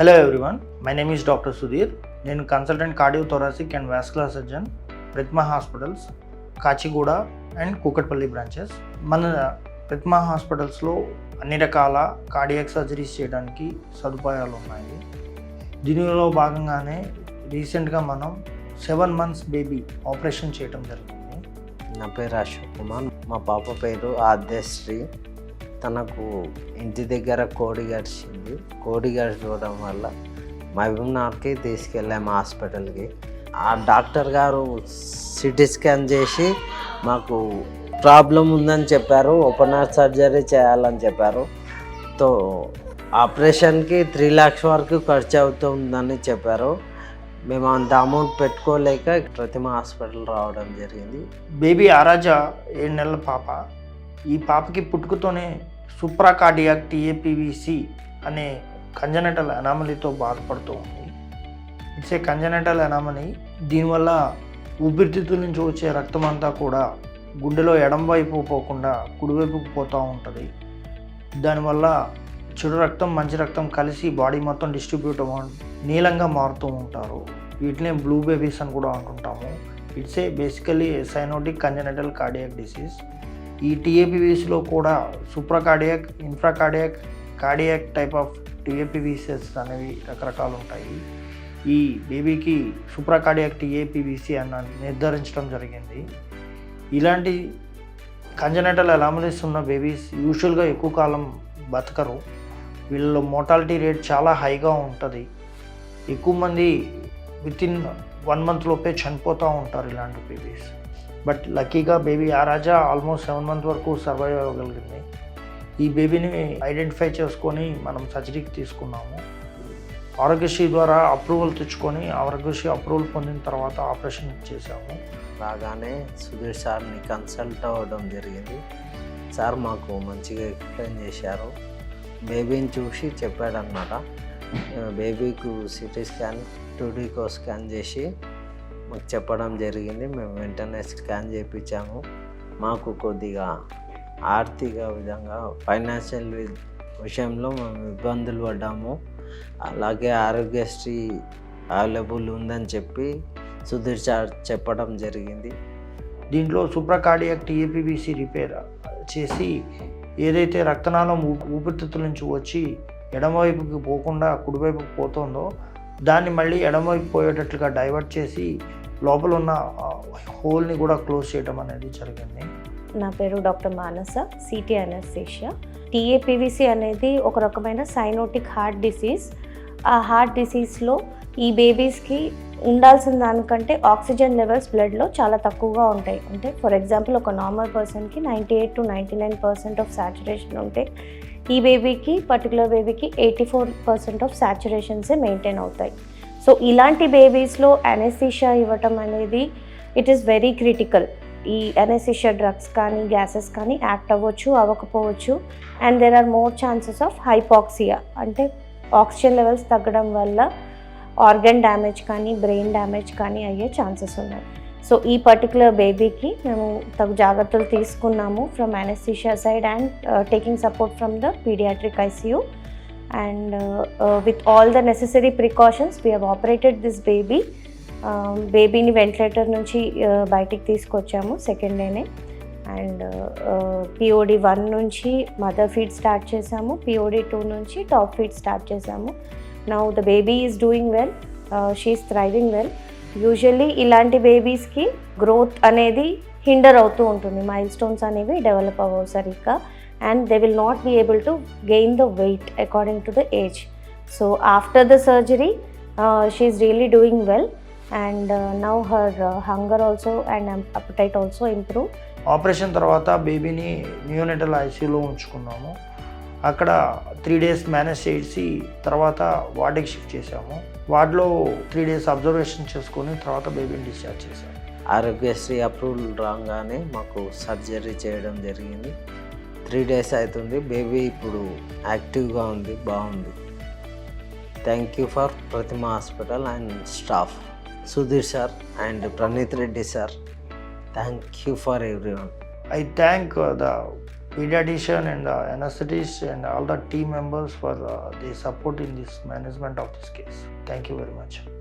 Hello everyone my name is doctor Sudheer నేను consultant cardio thoracic and vascular surgeon Pratima hospitals Kachiguda and Kukatpally branches మన ప్రతిమా హాస్పిటల్స్లో అన్ని రకాల cardiac surgeries చేయడానికి సదుపాయాలు ఉన్నాయి. దీనిలో భాగంగానే రీసెంట్గా మనం సెవెన్ మంత్స్ బేబీ ఆపరేషన్ చేయడం జరిగింది. నా పేరు అశోక్ కుమార్. మా పాప పేరు ఆద్యశ్రీ. తనకు ఇంటి దగ్గర కోడి గడిచింది కోడి గడిచడం వల్ల మహబూబ్నగర్కి తీసుకెళ్ళాము హాస్పిటల్కి. ఆ డాక్టర్ గారు సిటీ స్కాన్ చేసి మాకు ప్రాబ్లం ఉందని చెప్పారు ఓపెన్ హార్ట్ సర్జరీ చేయాలని చెప్పారు. తో ఆపరేషన్కి త్రీ ల్యాక్స్ వరకు ఖర్చు అవుతుందని చెప్పారు. మేము అంత అమౌంట్ పెట్టుకోలేక ప్రతిమ హాస్పిటల్ రావడం జరిగింది. బేబీ ఆరాజా ఏడు నెలల పాప. ఈ పాపకి పుట్టుకతోనే సూప్రాకార్డియాక్ టీఏపీవీసి అనే కంజనటల్ అనామలీతో బాధపడుతూ ఉంది. ఇట్స్ ఏ కంజనటల్ అనామలీ దీనివల్ల ఊపిరితిత్తుల నుంచి వచ్చే రక్తం అంతా కూడా గుండెలో ఎడం వైపు పోకుండా కుడివైపుకు పోతూ ఉంటుంది. దానివల్ల చెడు రక్తం మంచి రక్తం కలిసి బాడీ మొత్తం డిస్ట్రిబ్యూట్ నీలంగా మారుతూ ఉంటారు. వీటినే బ్లూ బేబీస్ అని కూడా అంటుంటాము. It's a basically cyanotic congenital cardiac disease. ఈ టీఏపీవీస్లో కూడా supracardiac infracardiac cardiac type of TAPVCs అనేవి రకరకాలు ఉంటాయి. ఈ బేబీకి సూప్రాకార్డియాక్ టీఏపీవీసీ అన్న నిర్ధారించడం జరిగింది. ఇలాంటి కంజనటల్ అనామలీస్ ఉన్న బేబీస్ యూజువల్గా ఎక్కువ కాలం బతకరు. వీళ్ళలో మోటాలిటీ రేట్ చాలా హైగా ఉంటుంది. ఎక్కువ మంది విత్ ఇన్ వన్ మంత్ లోపే చనిపోతూ ఉంటారు ఇలాంటి బేబీస్. బట్ లక్కీగా బేబీ ఆ రాజా ఆల్మోస్ట్ సెవెన్ మంత్ వరకు సర్వైవ్ అవ్వగలిగింది. ఈ బేబీని ఐడెంటిఫై చేసుకొని మనం సర్జరీకి తీసుకున్నాము. ఆరోగ్యశ్రీ ద్వారా అప్రూవల్ తెచ్చుకొని ఆరోగ్యశ్రీ అప్రూవల్ పొందిన తర్వాత ఆపరేషన్ చేశాము. రాగానే సుధీర్ సార్ని కన్సల్ట్ అవ్వడం జరిగింది. సార్ మాకు మంచిగా ఎక్స్ప్లెయిన్ చేశారు. బేబీని చూసి చెప్పాడనమాట బేబీకు CT scan two D echo scan చేసి మాకు చెప్పడం జరిగింది. మేము వెంటనే స్కాన్ చేయించాము. మాకు కొద్దిగా ఆర్థిక విధంగా ఫైనాన్షియల్ విషయంలో మేము ఇబ్బందులు పడ్డాము. అలాగే ఆరోగ్యశ్రీ అవైలబుల్ ఉందని చెప్పి సుధీర్ సార్ చెప్పడం జరిగింది. దీంట్లో సూప్రాకార్డియాక్ టీఏపీబీసీ రిపేర్ చేసి ఏదైతే రక్తనాళం ఊపిరితిత్తుల నుంచి వచ్చి ఎడమవైపుకి పోకుండా కుడివైపుకి పోతుందో దాన్ని మళ్ళీ ఎడమవైపు పోయేటట్లుగా డైవర్ట్ చేసి లోపల ఉన్న హోల్ని కూడా క్లోజ్ చేయడం అనేది జరిగింది. నా పేరు doctor Manasa city anaesthesia. TAPVC అనేది ఒక రకమైన సైనోటిక్ హార్ట్ డిసీజ్. ఆ హార్ట్ డిసీజ్లో ఈ బేబీస్కి ఉండాల్సిన దానికంటే ఆక్సిజన్ లెవెల్స్ బ్లడ్లో చాలా తక్కువగా ఉంటాయి. అంటే ఫర్ ఎగ్జాంపుల్ ఒక నార్మల్ పర్సన్కి ninety eight to ninety nine percent of saturation ఉంటే ఈ బేబీకి పర్టికులర్ బేబీకి ఎయిటీ ఫోర్ పర్సెంట్ ఆఫ్ సాచురేషన్సే మెయింటైన్ అవుతాయి. సో ఇలాంటి బేబీస్లో అనెస్థీషియా ఇవ్వటం అనేది ఇట్ ఈస్ వెరీ క్రిటికల్ ఈ అనెసిషియా డ్రగ్స్ కానీ గ్యాసెస్ కానీ యాక్ట్ అవ్వచ్చు అవ్వకపోవచ్చు. And there are more chances of hypoxia అంటే ఆక్సిజన్ లెవెల్స్ తగ్గడం వల్ల ఆర్గన్ డ్యామేజ్ కానీ బ్రెయిన్ డ్యామేజ్ కానీ అయ్యే ఛాన్సెస్ ఉన్నాయి. సో ఈ పర్టికులర్ బేబీకి మేము తగు జాగ్రత్తలు తీసుకున్నాము from anaesthesia side and taking support from the paediatric ICU and with all the necessary precautions we have operated this baby బేబీని వెంటిలేటర్ నుంచి బయటికి తీసుకొచ్చాము సెకండ్ డేనే అండ్ పిఓడి వన్ నుంచి మదర్ ఫీడ్ స్టార్ట్ చేసాము. పిఓడి టూ నుంచి top feed start చేసాము. Now the baby is doing well she is thriving well usually ఇలాంటి బేబీస్కి గ్రోత్ అనేది హిండర్ అవుతూ ఉంటుంది. మైల్ స్టోన్స్ అనేవి డెవలప్ అవ్వవు సరిగ్గా. And they will not be able to gain the weight according to the age so after the surgery she is really doing well and now her hunger also and appetite also improve operation తర్వాత బేబీని neonatal ఐసీయూలో ఉంచుకున్నాము. అక్కడ three days manage చేసి తర్వాత వార్డుకి shift చేసాము వార్డులో three days observation చేసుకొని తర్వాత బేబీని డిశ్చార్జ్ చేశాము ఆరోగ్యశ్రీ అప్రూవల్ రాగానే మాకు సర్జరీ చేయడం జరిగింది. త్రీ డేస్ అవుతుంది. బేబీ ఇప్పుడు యాక్టివ్గా ఉంది బాగుంది. Thank you for Pratima hospital and staff Sudheer sir and Praneeth Reddy sir thank you for everyone I thank the paediatrician and anaesthetist and all the team members for the support in this management of this case thank you very much